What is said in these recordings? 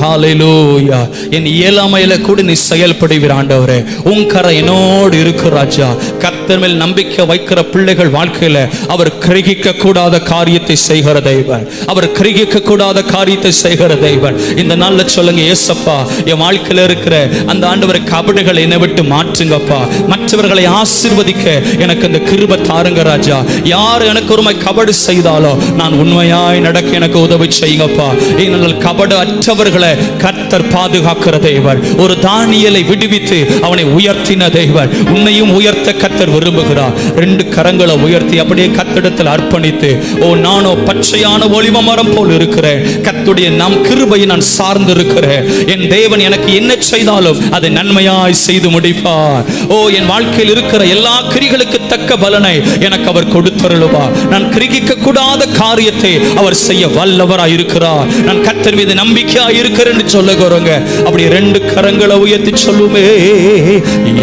Hallelujah என் இயலாமையில கூட நீ செயல்படுவீர் ஆண்டவரே. உன் கரை என்னோடு இருக்கு ராஜா. கத்தர் மேல் நம்பிக்கை வைக்கிற பிள்ளைகள் வாழ்க்கையில அவர் கிரகிக்க கூடாத காரியத்தை செய்கிற தெய்வன் அவர் கிரகிக்க கூடாத காரியத்தை செய்கிற தெய்வன் இந்த நாள்ல சொல்லுங்க ஏசப்பா என் வாழ்க்கையில இருக்கிற அந்த ஆண்டவர் கபடுகளை என்னை விட்டு மாற்றுங்கப்பா. மற்றவர்களை ஆசிர்வதிக்க எனக்கு அந்த கிருப தாருங்க ராஜா. யார் எனக்கு ஒருமை கபடு செய்தாலோ நான் உண்மையாய் நடக்க எனக்கு உதவி செய்யுங்கப்பா. ஏனென்றால் கபடு அற்றவர்களை கர்த்தர் பாதுகாக்கிற தேவர். ஒரு தானியலை விடுவித்து அவனை உயர்த்தின தேவர். உன்னையும் உயர்த்த கர்த்தர் விரும்புகிறார். ரெண்டு கரங்களை உயர்த்தி அப்படியே கத்திடத்தில் அர்ப்பணித்து ஓ நானோ பச்சையான ஒளிவ மரம் போல் இருக்கிறேன். கத்துடைய நம் கிருபையை நான் சார்ந்து இருக்கிறேன் என் தேவன் எனக்கு என்ன செய்தாலும் அதை நன்மையாய் செய்து முடிப்பார். ஓ என் வாழ்க்கையில் இருக்கிற எல்லா கிரிகளுக்கு தக்க பலனை எனக்கு அவர் கொடுத்தருளுவார் நான் கிரிகிக்க கூடாத காரியத்தை அவர் செய்ய வல்லவராய் இருக்கிறார் நான் கத்தர் மீது நம்பிக்கையா இருக்கிறேன்னு சொல்லுகிறோங்க அப்படி ரெண்டு கரங்களை உயர்த்தி சொல்லுமே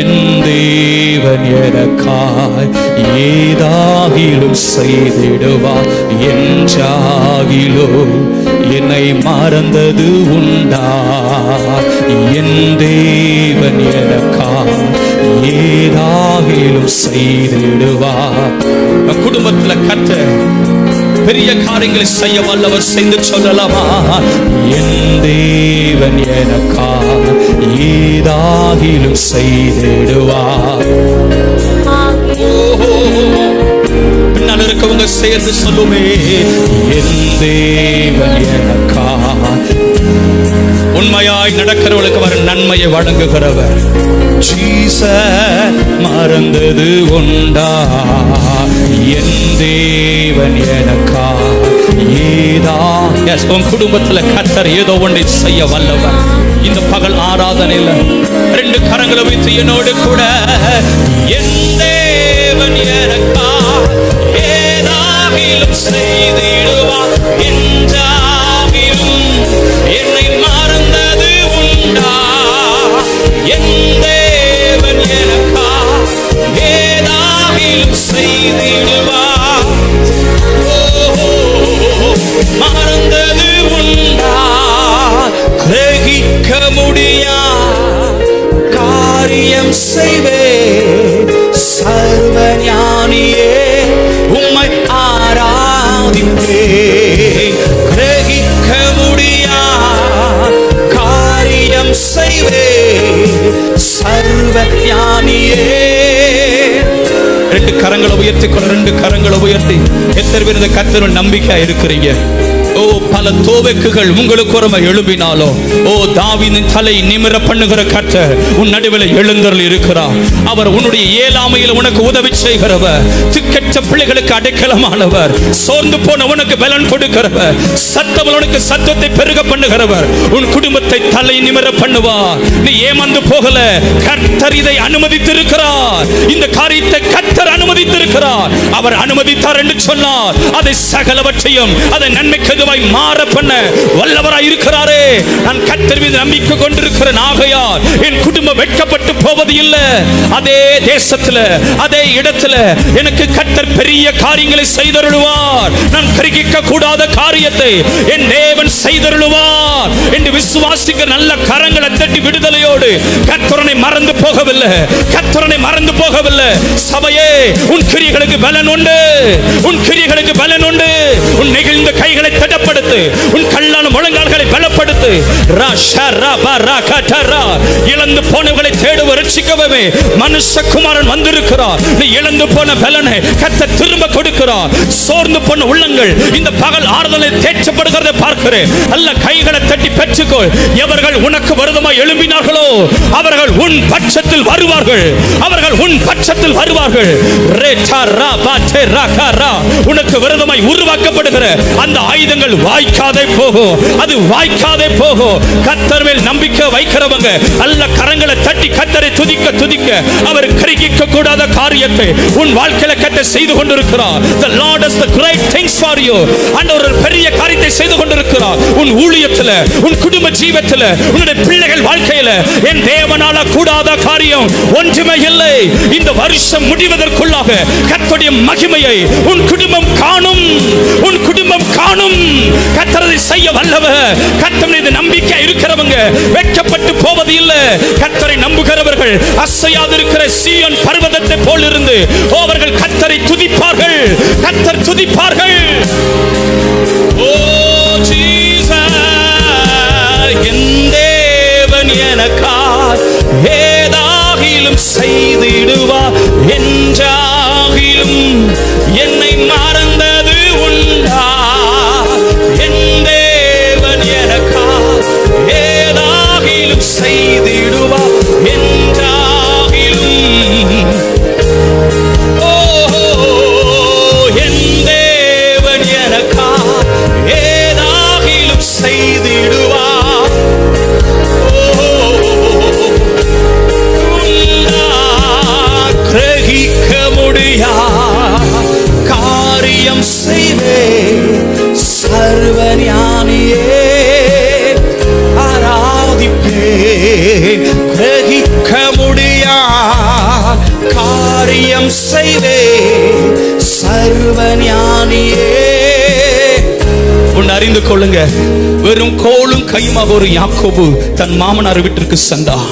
என் தேவன் எனக்காய் ஏதாகிலும் என் என்றாகிலும் என்னை மறந்தது உண்டா? என் தேவன் எனக்காய் ஏதாகிலும் செய்திடுவா. குடும்பத்தில் குடும்பத்துல கத்த பெரிய காரியங்களை செய்ய வல்லவர் செய்து சொல்லலாமா? என் தேவன் எனக்கா ஏதாகிலும் செய்திடுவார். பின்னால் இருக்கவங்க சேர்ந்து சொல்லுமே என் தேவன் உண்மையாய் நடக்கிறவளுக்கு அவர் நன்மையை வழங்குகிறவர். ஜீச மறந்தது உண்டா? என் தேவன் எனக்கா? ஏதா? எஸ் உன் குடும்பத்துல கத்தர் ஏதோ ஒன்றை செய்ய வல்லவர். இந்த பகல் ஆராதனையில ரெண்டு கரங்களை வைத்து என்னோடு கூட என் தேவன் எனக்கா? ஏதாகிலும் செய்திடுவார் ரெண்டு கரங்களை உயர்த்தி கொள்ள ரெண்டு கரங்களை உயர்த்தி. எத்தனை பேர் இந்த கத்தர் நம்பிக்கையா இருக்கிறீங்க? ஓ பல தோவைக்குகள் உங்களுக்கு ஒருமை எழும்பினாலோ. ஓ தாவின் தலை நிமிர பண்ணுகிற கர்த்தர் உன் நடுவில் எழுந்தருள் இருக்கிறார். அவர் உன்னுடைய இயலாமையில் உனக்கு உதவி செய்கிறவர். திக்கற்ற பிள்ளைகளுக்கு அடைக்கலமானவர். சோர்ந்து போன உனக்கு பலன் கொடுக்கிறவர். சத்தம் உனக்கு சத்தத்தை பெருக பண்ணுகிறவர். உன் குடும்பத்தை தலை நிமிர பண்ணுவார். நீ ஏமாந்து போகல. கர்த்தர் இதை அனுமதித்திருக்கிறார். இந்த காரியத்தை கர்த்தர் அனுமதித்திருக்கிறார். அவர் அனுமதித்தார் என்று சொன்னார். அதை சகலவற்றையும் அதை நன்மைக்கு மாற பண்ண வல்லவராய் இருக்கிறாரே. நான் கத்தர் மீது நம்பிக்கை கொண்டிருக்கிறேன் ஆகையால் என் குடும்பம் வெட்கப்பட்டு போவது இல்லை. அதே தேசத்துல அதே இடத்துல எனக்கு கத்தர் பெரிய காரியங்களை செய்தருளுவார். நான் கிரகிக்க கூடாத காரியத்தை என் தேவன் செய்தருளுவார். என்று விசுவாசிக்க நல்ல கரங்களை தட்டி விடுதலையோடு கத்தரனை மறந்து போகவில்லை. கத்தரனை மறந்து போகவில்லை. சபையே உன் கிரியைகளுக்கு பலன் உண்டு. உன் கிரியைகளுக்கு பலன் உண்டு. உன் நெகிழ்ந்த கைகளை திடப்படுத்து உன் கல்லான முழங்கால்களை பலப்படுத்து. இழந்து போனவர்களை தேடுவ ரட்சிக்கவே மனுஷகுமாரன் வந்திருக்கிறார். நீ இழந்து போன பலனை கத்த திரும்ப கொடுக்கிறார். சோர்ந்து போன உள்ளங்கள் இந்த பகல் ஆறுதலை தேற்றப்படுகிறத பார்க்கிறேன். அல்ல கைகளை தட்டி பெற்றுக்கொள். எவர்கள் உனக்கு வருதமாய் எழும்பினார்களோ அவர்கள் உன் பட்சத்தில் வருவார்கள். அவர்கள் உன் பட்சத்தில் வருவார்கள். ரே ரா ரா ரா. உனக்கு விரதமாய் உருவாக்கப்படுகிற அந்த ஆயுதங்கள் வாய்க்காதே போகும் அது வாய்க்காதே போகும் கத்தர் மேல் நம்பிக்கை வைக்கிறவங்க அல்ல கரங்களை தட்டி கத்தரை துதிக்க துதிக்க. அவர் கிரகிக்க கூடாத காரியத்தை உன் வாழ்க்கையில கத்த செய்து கொண்டிருக்கிறார். The lord is the great things for you. ஆண்டவர் ஒரு பெரிய காரியத்தை செய்து கொண்டிருக்கிறார். உன் ஊழியத்துல உன் குடும்ப ஜீவத்துல உன்னுடைய பிள்ளைகள் வாழ்க்கையில என் தேவனால கூடாத காரியம் ஒன்றுமே இல்லை. இந்த வருஷம் முடிவதற்குள்ளாக கர்த்தருடைய மகிமையை உன் குடும்பம் காணும். உன் குடும்பம் காணும். கத்தரதை செய்ய வல்லவர் கர்த்தர் மீது நம்பிக்கை இருக்கிறவங்க வெட்கப்பட்டு போவது இல்லை. கத்தரை நம்புகிறவர்கள் அசையாதிருக்கிற சீயன் பர்வதத்தை போல் இருந்து அவர்கள் கத்தரை துதிப்பார்கள். கத்தர் துதிப்பார்கள். ஓ ஜீசஸ் என் தேவன் எனக்கா ஏதாகிலும் செய்திடுவா என்றாகி காரியம் செய்வே சர்வஞானியே. உன் அறிந்து கொள்ளுங்க. வெறும் கோலும் கையுமாக ஒரு யாக்கோபு தன் மாமனார் வீட்டிற்கு சென்றான்.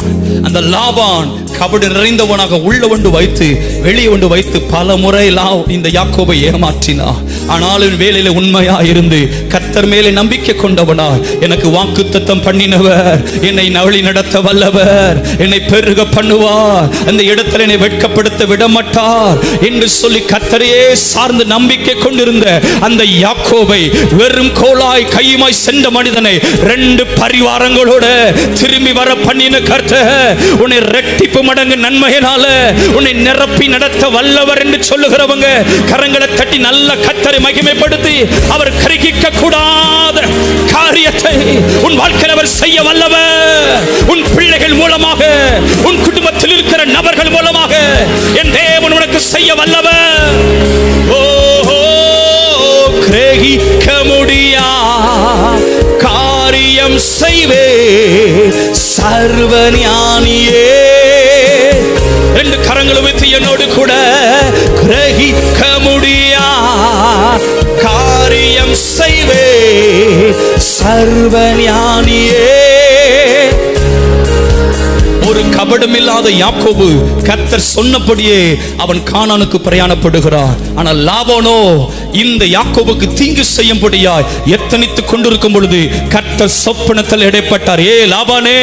அந்த லாபான் கபடு நிறைந்தவனாக உள்ள கொண்டு வைத்து வெளியே ஒன்று வைத்து பல முறை இந்த யாக்கோபை ஏமாற்றினான். ஆனாலும் வேலையில உண்மையா இருந்து கத்தர் மேலே நம்பிக்கை கொண்டவனா எனக்கு வாக்கு தத்தம் பண்ணினவர் என்னை நவழி நடத்த வல்லவர் என்னை பெருக பண்ணுவார் அந்த இடத்துல என்னை வெட்கப்படுத்த விட மாட்டார் என்று சொல்லி கத்தரையே சார்ந்து நம்பிக்கை கொண்டிருந்த அந்த யாக்கோபை வெறும் கோலாய் கையுமாய் சென்ற மனிதனை ரெண்டு பரிவாரங்களோட திரும்பி வர பண்ணின கருத்த உன்னை ரெட்டிப்பு மடங்கு நன்மையினால உன்னை நிரப்பி நடத்த வல்லவர் என்று சொல்லுகிறவங்க கரங்களை தட்டி நல்ல கத்தரை மகிமைப்படுத்தி அவர் கருகிக்க கூடாத காரியத்தை உன் வாழ்க்கையில் அவர் செய்ய வல்லவர். உன் பிள்ளைகள் மூலமாக உன் குடும்பத்தில் இருக்கிற நபர்கள் மூலமாக என் தேவன் உனக்கு செய்ய வல்லவர். சர்வஞானியே. ரெண்டு கரங்களும் வைத்து என்னோடு கூட கிரகிக்க முடியா? காரியம் செய்வே சர்வஞானியே. ஒரு கபடமில்லாத யாக்கோபு கர்த்தர் சொன்னபடியே அவன் காணானுக்கு பிரயாணப்படுகிறான் ஆனால் லாபோனோ இந்த யாக்கோபுக்கு தீங்கு செய்யும்படியாய் எத்தனித்துக் கொண்டிருக்கும் பொழுது கர்த்தர் சொப்பனத்தில் இடைப்பட்டார். ஏ லாபானே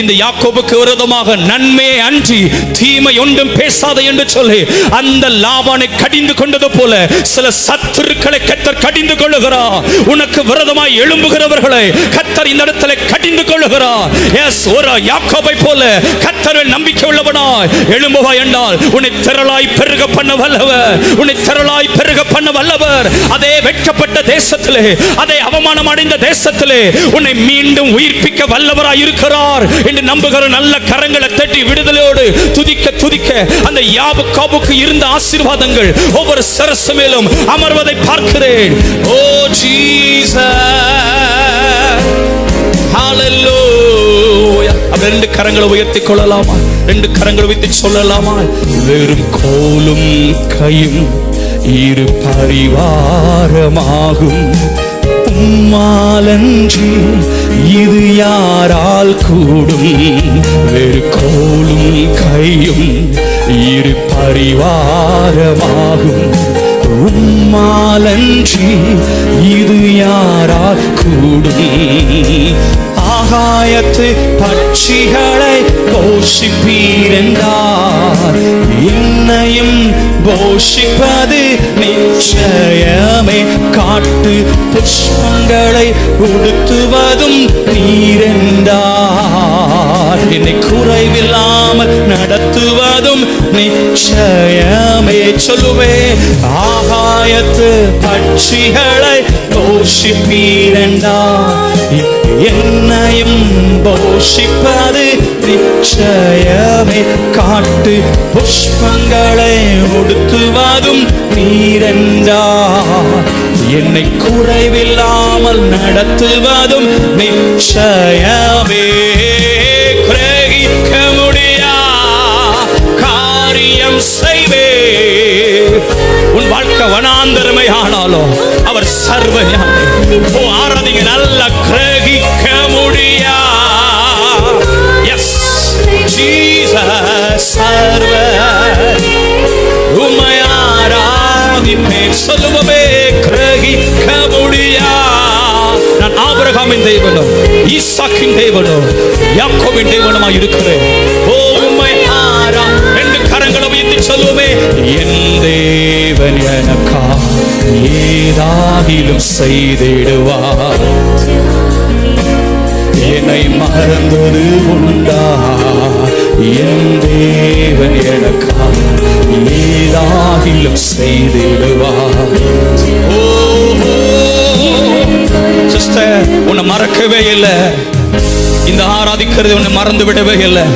இந்த யாக்கோபுக்கு விரோதமாக நன்மை அன்றி தீமை ஒன்றும் பேசாத என்று சொல்லி அந்த லாபானை கடிந்து கொண்டது போல சில சத்துருக்களை கர்த்தர் கடிந்து கொள்ளுகிறார். உனக்கு விரதமாய் எழும்புகிறவர்களை கர்த்தர் இந்த இடத்துல கடிந்து கொள்ளுகிறார். எஸ் ஒரு யாக்கோபை போல கர்த்தரில் நம்பிக்கை உள்ளவனாய் எழும்புவாய் என்றால் உன்னை திரளாய் பெருக பண்ண வல்லவர். உன்னை திரளாய் பெருக பண்ண வல்லவர் அதே வெட்கப்பட்ட தேசத்திலே அதே அவமானம் அடைந்த தேசத்திலே உன்னை மீண்டும் உயிர்ப்பிக்க வல்லவராய் இருக்கிறார் என்று நம்புகிற நல்ல கரங்களை தட்டி விடுதலையோடு துதிக்க துதிக்க அந்த யாபு காபுக்கு இருந்த ஆசீர்வாதங்கள் ஒவ்வொரு சரசு மேலும் அமர்வதை பார்க்கிறேன். ஓ ஜீச ரெண்டு கரங்களை உயர்த்தி கொள்ளலாமா? ரெண்டு கரங்களை உயர்த்தி சொல்லலாமா? வெறும் கோலும் கையும் இரு பரிவாரமாகும். உம்மாலன்றி இது யாரால் கூடும்? வெறு கோலும் கையும் இரு பரிவாரமாகும். உம்மாலன்றி இது யாரால் கூடும்? ஆகாயத்து பட்சிகளை போஷிப்பீரென்றார். என்னையும் போஷிப்பது நிச்சயமே. காட்டு புஷ்பங்களை உடுத்துவதும் நீரென்றார். என்னை குறைவில்லாமல் நடத்துவதும் நிச்சயமே. சொல்லுவே ஆகாயத்து பட்சிகளை போஷிப்பீரண்டா என்னையும் போஷிப்பது நிச்சயமே. காட்டு புஷ்பங்களை உடுத்துவதும் நீரண்டா என்னை குறைவில்லாமல் நடத்துவதும் நிச்சயமே. குறை பக்க வனாந்தரமை ஆனாலும் அவர் சர்வ ஆராதிங்க நல்லா கிரகிக்க முடியா? எஸ் ஜீசஸ் சர்வ. உமை ஆராதிப்பேன். சொல்லுவமே கிரகிக்க முடியா? நான் ஆபரகாமின் தெய்வனும் ஈசாக்கின் தெய்வனும் யாக்கோவின் தெய்வனுமா இருக்கிறேன். ஓ உம்மை ஆரா ரெண்டு கரங்களும் என்று சொல்லுவோமே என் தேவன் எனக்கா ஏதாகிலும் செய்திடுவார். என்னை மறந்தது உண்டா? என் தேவன் எனக்கா ஏதாகிலும் செய்திடுவார். சிஸ்டர் உன்னை மறக்கவே இல்லை. இந்த ஆராதிக்கிறது உன்னை மறந்து விடவே இல்லை.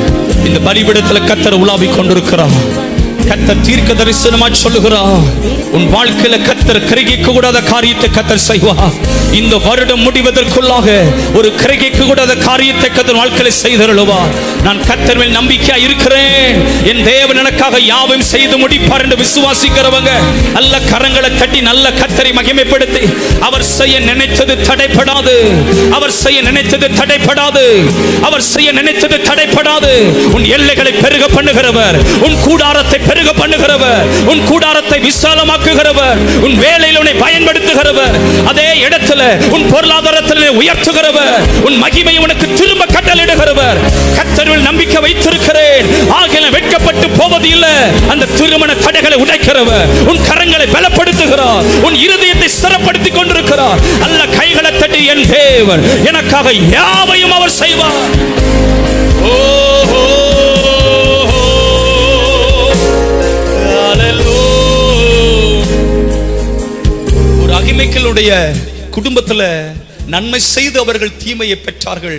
இந்த பலிபிடத்துல கத்தர் உலாவிக் கொண்டிருக்கிறான் கத்தர் தீர்க்க தரிசனமா சொல்லுகிறார். உன் வாழ்க்கையில கத்தர் கிரகிக்க கூடாத காரியத்தை கத்தர் செய்வா இந்த வருடம் முடிவதற்குள்ளாக ஒரு கிரகிக்க கூடாத காரியத்தை கத்தர் வாழ்க்கையில செய்தருளுவா. நான் கத்தர் மேல் நம்பிக்கையா இருக்கிறேன். என் தேவன் எனக்காக யாவையும் செய்து முடிப்பார் என்று விசுவாசிக்கிறவங்க நல்ல கரங்களை தட்டி நல்ல கத்தரை மகிமைப்படுத்தி அவர் செய்ய நினைத்தது தடைப்படாது அவர் செய்ய நினைத்தது தடைப்படாது அவர் செய்ய நினைத்தது தடைப்படாது உன் எல்லைகளை பெருக பண்ணுகிறவர். உன் கூடாரத்தை பெருக பண்ணுகிறவர் உன் கூடாரத்தை விசாலமாக்குகிறவர். உன் வேலையில் உன்னை பயன்படுத்துகிறவர். அதே இடத்துல உன் பொருளாதாரத்தில் உயர்த்துகிறவர். உன் மகிமை உனக்கு திரும்ப கட்டளிடுகிறவர் கத்தரில் நம்பிக்கை வைத்திருக்கிறேன். ஆகிய வெட்கப்பட்டு போவது இல்லை அந்த திருமண தடைகளை உடைக்கிறவர். உன் கரங்களை பலப்படுத்துகிறார். உன் இருதயத்தை சிறப்படுத்திக் கொண்டிருக்கிறார். அல்ல கைகளை தட்டி என் தேவன் எனக்காக யாவையும் அவர் செய்வார். ஓ, ஒரு குடும்பத்தில் குடும்பத்துல நன்மை செய்து அவர்கள் தீமையை பெற்றார்கள்.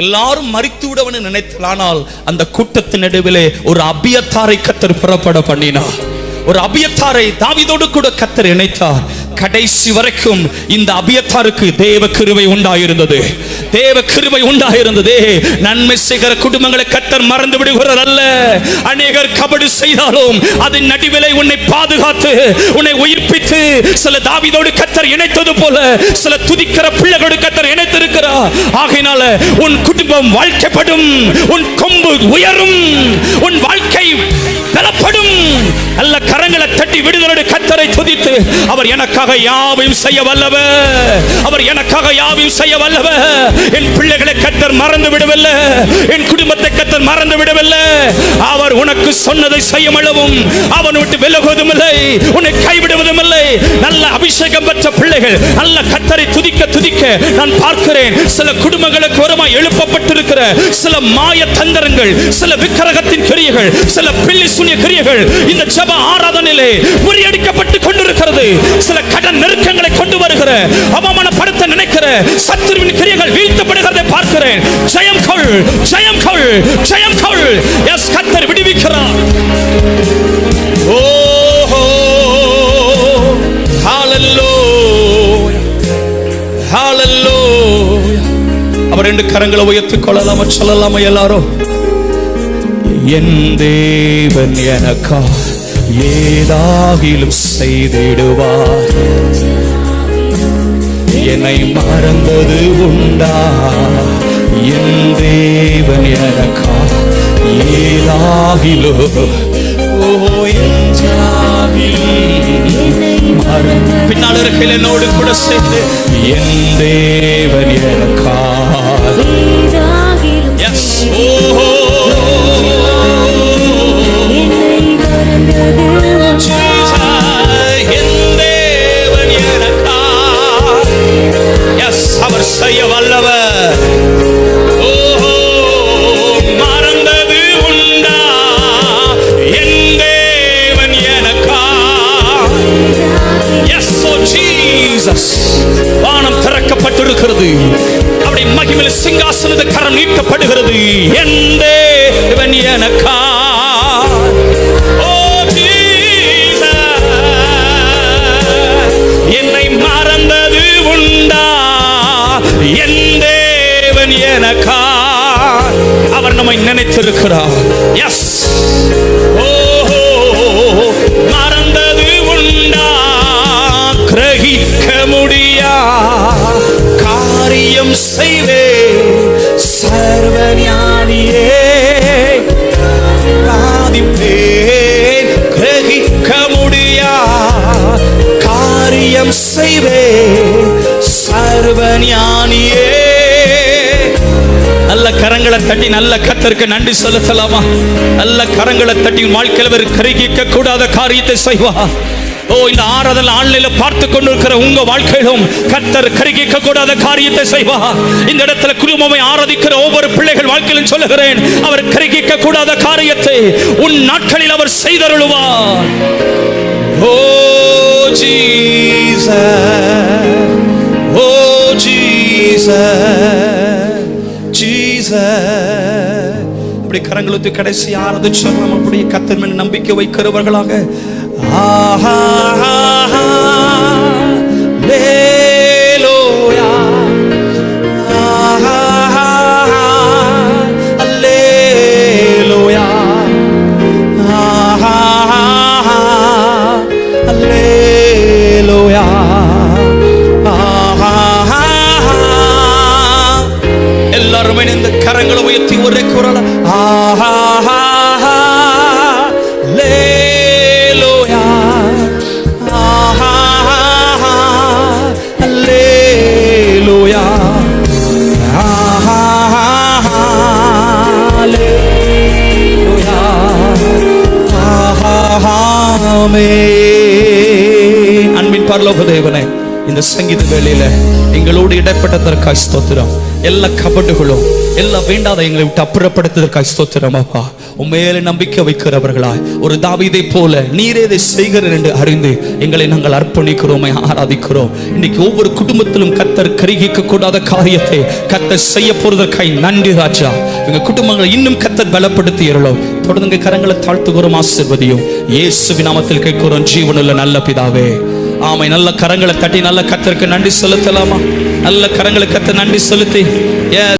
எல்லாரும் மறித்து விடவன்னு நினைத்தால் ஆனால் அந்த கூட்டத்தின் நடுவிலே ஒரு அபியத்தாரை கத்தர் புறப்பட பண்ணினார். ஒரு அபியத்தாரை தாவிதோடு கூட கத்தர் இணைத்தார். கடைசி வரைக்கும் இந்த அபியத்தாருக்கு தேவ கிருவை உண்டாயிருந்தது. தேவ கிருவை உண்டாயிருந்தது. நன்மை செய்கிற குடும்பங்களை கத்தர் மறந்து விடுகிறார் அல்ல. அநேகர் கபடு செய்தாலும் அதன் நடுவிலை உன்னை பாதுகாத்து உன்னை உயிர்ப்பித்து சில தாவிதோடு கத்தர் இணைத்தது போல சில துதிக்கிற பிள்ளைகளோடு கத்தர் இணைத்திருக்கிறார். ஆகையினால உன் குடும்பம் வாழ்க்கைப்படும் உன் கொம்பு உயரும் உன் வாழ்க்கை பலப்படும் நல்ல கரங்களை தட்டி விடுதலோடு கத்தரை துதித்து அவர் எனக்காக யாவையும் செய்ய வல்லவ. அவர் எனக்காக யாவையும் செய்ய வல்லவ. என் பிள்ளைகளை கத்தர் மறந்து விடவில்லை. என் குடும்பத்தை கத்தர் மறந்து விடவில்லை. அவர் உனக்கு சொன்னதை செய்ய அளவும் அவன் விட்டு விலகுவதும் இல்லை உன்னை கைவிடுவதும் இல்லை நல்ல அபிஷேகம் பெற்ற பிள்ளைகள் நல்ல கத்தரை துதிக்க துதிக்க நான் பார்க்கிறேன். சில குடும்பங்களுக்கு வருமாய் எழுப்பப்பட்டிருக்கிற சில மாய தந்திரங்கள் சில விக்கிரகத்தின் கிரியைகள் சில பில்லி சுனி சுனிய கிரியைகள் இந்த ஜப ஆராதனையிலே முறியடிக்கப்பட்டு கொண்டிருக்கிறது. சில கடன் நெருக்கங்களை கொண்டு வருகிற அவமானப்படுத்த நினைக்கிற சத்துருவின் கிரியைகள் வீழ்த்தப்படுகிறதை பார்க்கிறேன். ஜெயம் கொள் ஜெயம் கொள் ஜெயம் கொள். எஸ் கத்தர் விடுவிக்கிறார். ஓஹோ! ஹalleluya! ஹalleluya! அவர் ரெண்டு கரங்களை உயர்த்திக் கொள்ளலாமா சொல்லலாமா எல்லாரும்? என் தேவன் எனக்கா ஏதாகிலும் செய்திடுவார். என்னை மறந்தது உண்டா? என் தேவன் எனக்கா ஏதாகிலோ? ஓ என் பின்னால் இருக்கிற என்னோடு கூட சேர்ந்து என் தேவன் எனக்கா நினைத்திருக்கிறார் எஸ் நல்ல கரங்களை தட்டி நல்ல கத்தருக்கு நன்றி செலுத்தலாமா? நல்ல கரங்களை தட்டி வாழ்க்கையில் கருகிக்க கூடாத காரியத்தை செய்வா. ஓ இந்த ஆறுதல் ஆன்லைன்ல பார்த்து கொண்டிருக்கிற உங்க வாழ்க்கையிலும் கத்தர் கருகிக்க கூடாத காரியத்தை செய்வா. இந்த இடத்துல குடும்பமை ஆராதிக்கிற ஒவ்வொரு பிள்ளைகள் வாழ்க்கையிலும் சொல்லுகிறேன் அவர் கருகிக்க கூடாத காரியத்தை உன் நாட்களில் அவர் செய்தருளுவார். ஓ ஜீச ஓ ஜீசா அப்படி கரங்களுக்கு கடைசி ஆறுதல் சொல்லலாம் அப்படியே கத்தன் மேல் நம்பிக்கை வைக்கிறவர்களாக. ஆஹா. கரங்களை உயர்த்தி ஒரே குரல ஆஹா ஆஹா, ஆஹா, ஆஹா, அன்பின் பரலோக தேவனே இந்த சங்கீத வேலையில எங்களோடு இடப்பட்டதற்காய் ஸ்தோத்திரம். எல்லா கபடுகளும் எல்லா வேண்டாத எங்களை விட்டு அப்புறப்படுத்துவதற்காக ஸ்தோத்திரம் அப்பா. உண்மையில நம்பிக்கை வைக்கிறவர்களாய் ஒரு தாவிதை போல நீரே இதை செய்கிறேன் என்று அறிந்து எங்களை நாங்கள் அர்ப்பணிக்கிறோம் ஆராதிக்கிறோம். இன்னைக்கு ஒவ்வொரு குடும்பத்திலும் கத்தர் கருகிக்க கூடாத காரியத்தை கத்தர் செய்ய போறதற்காய் நன்றி ராஜா. எங்க குடும்பங்களை இன்னும் கத்தர் பலப்படுத்தி இருளோம் தொடர்ந்து கரங்களை தாழ்த்துகிறோம் ஆசிர்வதியும். இயேசுவின் நாமத்தில் கேட்கிறோம் ஜீவனுள்ள நல்ல பிதாவே. ஆமை நல்ல கரங்களை தட்டி நல்ல கத்தருக்கு நன்றி செலுத்தலாமா? நல்ல கரங்களுக்கு நன்றி செலுத்தி.